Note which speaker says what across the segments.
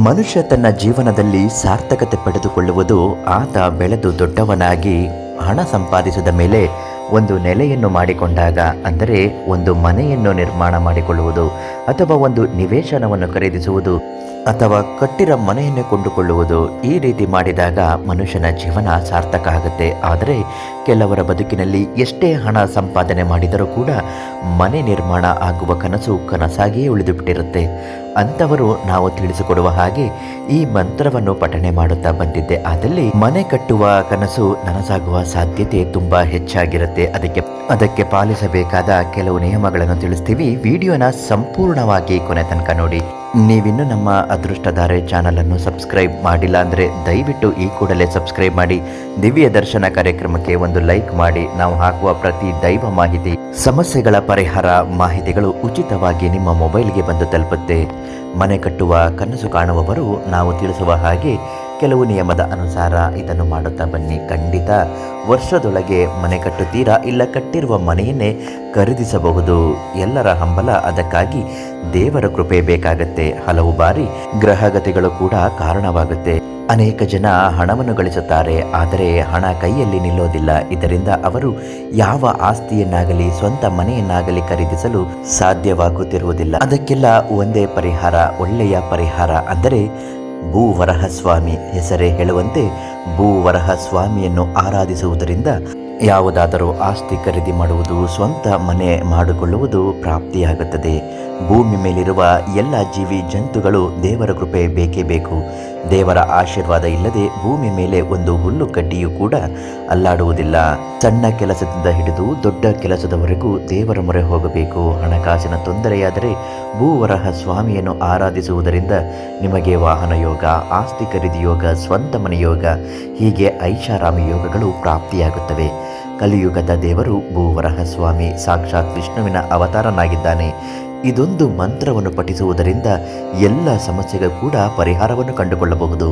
Speaker 1: ಮನುಷ್ಯ ತನ್ನ ಜೀವನದಲ್ಲಿ ಸಾರ್ಥಕತೆ ಪಡೆದುಕೊಳ್ಳುವುದು ಆತ ಬೆಳೆದು ದೊಡ್ಡವನಾಗಿ ಹಣ ಸಂಪಾದಿಸಿದ ಮೇಲೆ ಒಂದು ನೆಲೆಯನ್ನು ಮಾಡಿಕೊಂಡಾಗ, ಅಂದರೆ ಒಂದು ಮನೆಯನ್ನು ನಿರ್ಮಾಣ ಮಾಡಿಕೊಳ್ಳುವುದು ಅಥವಾ ಒಂದು ನಿವೇಶನವನ್ನು ಖರೀದಿಸುವುದು ಅಥವಾ ಕಟ್ಟಿರ ಮನೆಯನ್ನು ಕೊಂಡುಕೊಳ್ಳುವುದು ಈ ರೀತಿ ಮಾಡಿದಾಗ ಮನುಷ್ಯನ ಜೀವನ ಸಾರ್ಥಕ ಆಗುತ್ತೆ. ಆದರೆ ಕೆಲವರ ಬದುಕಿನಲ್ಲಿ ಎಷ್ಟೇ ಹಣ ಸಂಪಾದನೆ ಮಾಡಿದರೂ ಕೂಡ ಮನೆ ನಿರ್ಮಾಣ ಆಗುವ ಕನಸು ಕನಸಾಗಿಯೇ ಉಳಿದುಬಿಟ್ಟಿರುತ್ತೆ. ಅಂಥವರು ನಾವು ತಿಳಿಸಿಕೊಡುವ ಹಾಗೆ ಈ ಮಂತ್ರವನ್ನು ಪಠಣೆ ಮಾಡುತ್ತಾ ಬಂದಿದ್ದೆ. ಆದಲ್ಲಿ ಮನೆ ಕಟ್ಟುವ ಕನಸು ನನಸಾಗುವ ಸಾಧ್ಯತೆ ತುಂಬಾ ಹೆಚ್ಚಾಗಿರುತ್ತೆ. ಅದಕ್ಕೆ ಅದಕ್ಕೆ ಪಾಲಿಸಬೇಕಾದ ಕೆಲವು ನಿಯಮಗಳನ್ನು ತಿಳಿಸ್ತೀವಿ. ವಿಡಿಯೋನ ಸಂಪೂರ್ಣವಾಗಿ ಕೊನೆ ತನಕ ನೋಡಿ. ನೀವಿನ್ನೂ ನಮ್ಮ ಅದೃಷ್ಟಧಾರೆ ಚಾನೆಲ್ ಅನ್ನು ಸಬ್ಸ್ಕ್ರೈಬ್ ಮಾಡಿಲ್ಲ ಅಂದ್ರೆ ದಯವಿಟ್ಟು ಈ ಕೂಡಲೇ ಸಬ್ಸ್ಕ್ರೈಬ್ ಮಾಡಿ. ದಿವ್ಯ ದರ್ಶನ ಕಾರ್ಯಕ್ರಮಕ್ಕೆ ಒಂದು ಲೈಕ್ ಮಾಡಿ. ನಾವು ಹಾಕುವ ಪ್ರತಿ ದೈವ ಮಾಹಿತಿ, ಸಮಸ್ಯೆಗಳ ಪರಿಹಾರ ಮಾಹಿತಿಗಳು ಉಚಿತವಾಗಿ ನಿಮ್ಮ ಮೊಬೈಲ್ಗೆ ಬಂದು ತಲುಪುತ್ತೆ. ಮನೆ ಕಟ್ಟುವ, ಕನಸು ಕಾಣುವವರು ನಾವು ತಿಳಿಸುವ ಹಾಗೆ ಕೆಲವು ನಿಯಮದ ಅನುಸಾರ ಇದನ್ನು ಮಾಡುತ್ತಾ ಬನ್ನಿ. ಖಂಡಿತ ವರ್ಷದೊಳಗೆ ಮನೆ ಕಟ್ಟುತ್ತೀರಾ ಇಲ್ಲ ಕಟ್ಟಿರುವ ಮನೆಯನ್ನೇ ಖರೀದಿಸಬಹುದು? ಎಲ್ಲರ ಹಂಬಲ ಅದಕ್ಕಾಗಿ ದೇವರ ಕೃಪೆ ಬೇಕಾಗತ್ತೆ. ಹಲವು ಬಾರಿ ಗ್ರಹಗತಿಗಳು ಕೂಡ ಕಾರಣವಾಗುತ್ತೆ. ಅನೇಕ ಜನ ಹಣವನ್ನು ಗಳಿಸುತ್ತಾರೆ. ಆದರೆ ಹಣ ಕೈಯಲ್ಲಿ ನಿಲ್ಲೋದಿಲ್ಲ. ಇದರಿಂದ ಅವರು ಯಾವ ಆಸ್ತಿಯನ್ನಾಗಲಿ ಸ್ವಂತ ಮನೆಯನ್ನಾಗಲಿ ಖರೀದಿಸಲು ಸಾಧ್ಯವಾಗುತ್ತಿರುವುದಿಲ್ಲ. ಅದಕ್ಕೆಲ್ಲ ಒಂದೇ ಪರಿಹಾರ, ಒಳ್ಳೆಯ ಪರಿಹಾರ ಅಂದರೆ ಭೂವರಹ ಸ್ವಾಮಿ ಹೆಸರೇ ಹೇಳುವಂತೆ ಭೂವರಹ ಸ್ವಾಮಿಯನ್ನು ಆರಾಧಿಸುವುದರಿಂದ ಯಾವುದಾದರೂ ಆಸ್ತಿ ಖರೀದಿ ಮಾಡುವುದು, ಸ್ವಂತ ಮನೆ ಮಾಡಿಕೊಳ್ಳುವುದು ಪ್ರಾಪ್ತಿಯಾಗುತ್ತದೆ. ಭೂಮಿ ಮೇಲಿರುವ ಎಲ್ಲ ಜೀವಿ ಜಂತುಗಳು ದೇವರ ಕೃಪೆ ಬೇಕೇ ಬೇಕು. ದೇವರ ಆಶೀರ್ವಾದ ಇಲ್ಲದೆ ಭೂಮಿ ಮೇಲೆ ಒಂದು ಹುಲ್ಲು ಕಡ್ಡಿಯೂ ಕೂಡ ಅಲ್ಲಾಡುವುದಿಲ್ಲ. ಸಣ್ಣ ಕೆಲಸದಿಂದ ಹಿಡಿದು ದೊಡ್ಡ ಕೆಲಸದವರೆಗೂ ದೇವರ ಮೊರೆ ಹೋಗಬೇಕು. ಹಣಕಾಸಿನ ತೊಂದರೆಯಾದರೆ ಭೂವರಹ ಸ್ವಾಮಿಯನ್ನು ಆರಾಧಿಸುವುದರಿಂದ ನಿಮಗೆ ವಾಹನ ಯೋಗ, ಆಸ್ತಿ ಖರೀದಿ ಯೋಗ, ಸ್ವಂತ ಮನೆ ಯೋಗ, ಹೀಗೆ ಐಷಾರಾಮಿ ಯೋಗಗಳು ಪ್ರಾಪ್ತಿಯಾಗುತ್ತವೆ. ಕಲಿಯುಗದ ದೇವರು ಭೂವರಹ ಸ್ವಾಮಿ, ಸಾಕ್ಷಾತ್ ವಿಷ್ಣುವಿನ ಅವತಾರನಾಗಿದ್ದಾನೆ. ಇದೊಂದು ಮಂತ್ರವನ್ನು ಪಠಿಸುವುದರಿಂದ ಎಲ್ಲ ಸಮಸ್ಯೆಗಳು ಕೂಡ ಪರಿಹಾರವನ್ನು ಕಂಡುಕೊಳ್ಳಬಹುದು.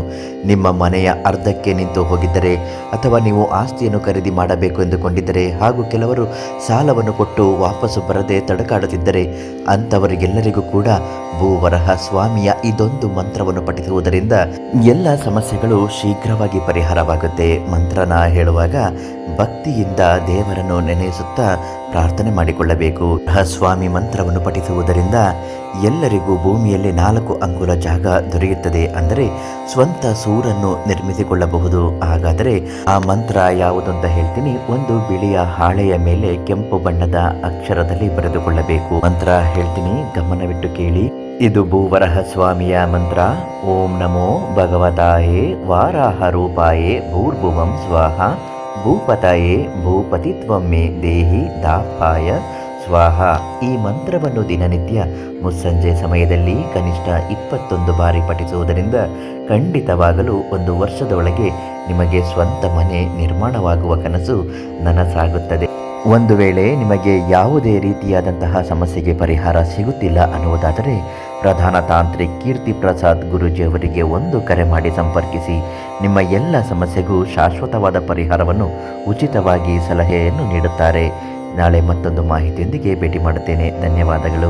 Speaker 1: ನಿಮ್ಮ ಮನೆಯ ಅರ್ಧಕ್ಕೆ ನಿಂತು ಹೋಗಿದ್ದರೆ ಅಥವಾ ನೀವು ಆಸ್ತಿಯನ್ನು ಖರೀದಿ ಮಾಡಬೇಕು ಎಂದುಕೊಂಡಿದ್ದರೆ ಹಾಗೂ ಕೆಲವರು ಸಾಲವನ್ನು ಕೊಟ್ಟು ವಾಪಸ್ಸು ಬರದೆ ತಡಕಾಡುತ್ತಿದ್ದರೆ ಅಂಥವರಿಗೆಲ್ಲರಿಗೂ ಕೂಡ ಭೂವರಹ ಸ್ವಾಮಿಯ ಇದೊಂದು ಮಂತ್ರವನ್ನು ಪಠಿಸುವುದರಿಂದ ಎಲ್ಲ ಸಮಸ್ಯೆಗಳು ಶೀಘ್ರವಾಗಿ ಪರಿಹಾರವಾಗುತ್ತೆ. ಮಂತ್ರನ ಹೇಳುವಾಗ ಭಕ್ತಿಯಿಂದ ದೇವರನ್ನು ನೆನೆಸುತ್ತಾ ಪ್ರಾರ್ಥನೆ ಮಾಡಿಕೊಳ್ಳಬೇಕು. ಸ್ವಾಮಿ ಮಂತ್ರವನ್ನು ಪಠಿಸುವುದರಿಂದ ಎಲ್ಲರಿಗೂ ಭೂಮಿಯಲ್ಲಿ ನಾಲ್ಕು ಅಂಗುಲ ಜಾಗ ದೊರೆಯುತ್ತದೆ ಅಂದರೆ ಸ್ವಂತ ಸೂರನ್ನು ನಿರ್ಮಿಸಿಕೊಳ್ಳಬಹುದು. ಹಾಗಾದರೆ ಆ ಮಂತ್ರ ಯಾವುದಂತ ಹೇಳ್ತೀನಿ. ಒಂದು ಬಿಳಿಯ ಹಾಳೆಯ ಮೇಲೆ ಕೆಂಪು ಬಣ್ಣದ ಅಕ್ಷರದಲ್ಲಿ ಬರೆದುಕೊಳ್ಳಬೇಕು. ಮಂತ್ರ ಹೇಳ್ತೀನಿ. ಗಮನವಿಟ್ಟು ಕೇಳಿ. ಇದು ಭೂವರಹ ಸ್ವಾಮಿಯ ಮಂತ್ರ. ಓಂ ನಮೋ ಭಗವತಾಯೇ ವಾರಾಹ ರೂಪಾಯೇ ಭೂರ್ಭುವಂ ಸ್ವಾಹ. ಭೂಪತಾಯೇ ಭೂಪತಿತ್ವಮ್ಮೆ ದೇಹಿ ದಾಪಾಯ ಸ್ವಾಹ, ಈ ಮಂತ್ರವನ್ನು ದಿನನಿತ್ಯ ಮುಸ್ಸಂಜೆ ಸಮಯದಲ್ಲಿ ಕನಿಷ್ಠ ಇಪ್ಪತ್ತೊಂದು ಬಾರಿ ಪಠಿಸುವುದರಿಂದ ಖಂಡಿತವಾಗಲು ಒಂದು ವರ್ಷದೊಳಗೆ ನಿಮಗೆ ಸ್ವಂತ ಮನೆ ನಿರ್ಮಾಣವಾಗುವ ಕನಸು ನನಸಾಗುತ್ತದೆ. ಒಂದು ವೇಳೆ ನಿಮಗೆ ಯಾವುದೇ ರೀತಿಯಾದಂತಹ ಸಮಸ್ಯೆಗೆ ಪರಿಹಾರ ಸಿಗುತ್ತಿಲ್ಲ ಅನ್ನುವುದಾದರೆ ಪ್ರಧಾನ ತಾಂತ್ರಿಕ್ ಕೀರ್ತಿ ಪ್ರಸಾದ್ ಗುರೂಜಿಯವರಿಗೆ ಒಂದು ಕರೆ ಮಾಡಿ ಸಂಪರ್ಕಿಸಿ, ನಿಮ್ಮ ಎಲ್ಲ ಸಮಸ್ಯೆಗೂ ಶಾಶ್ವತವಾದ ಪರಿಹಾರವನ್ನು ಉಚಿತವಾಗಿ ಸಲಹೆಯನ್ನು ನೀಡುತ್ತಾರೆ. ನಾಳೆ ಮತ್ತೊಂದು ಮಾಹಿತಿಯೊಂದಿಗೆ ಭೇಟಿ ಮಾಡುತ್ತೇನೆ. ಧನ್ಯವಾದಗಳು.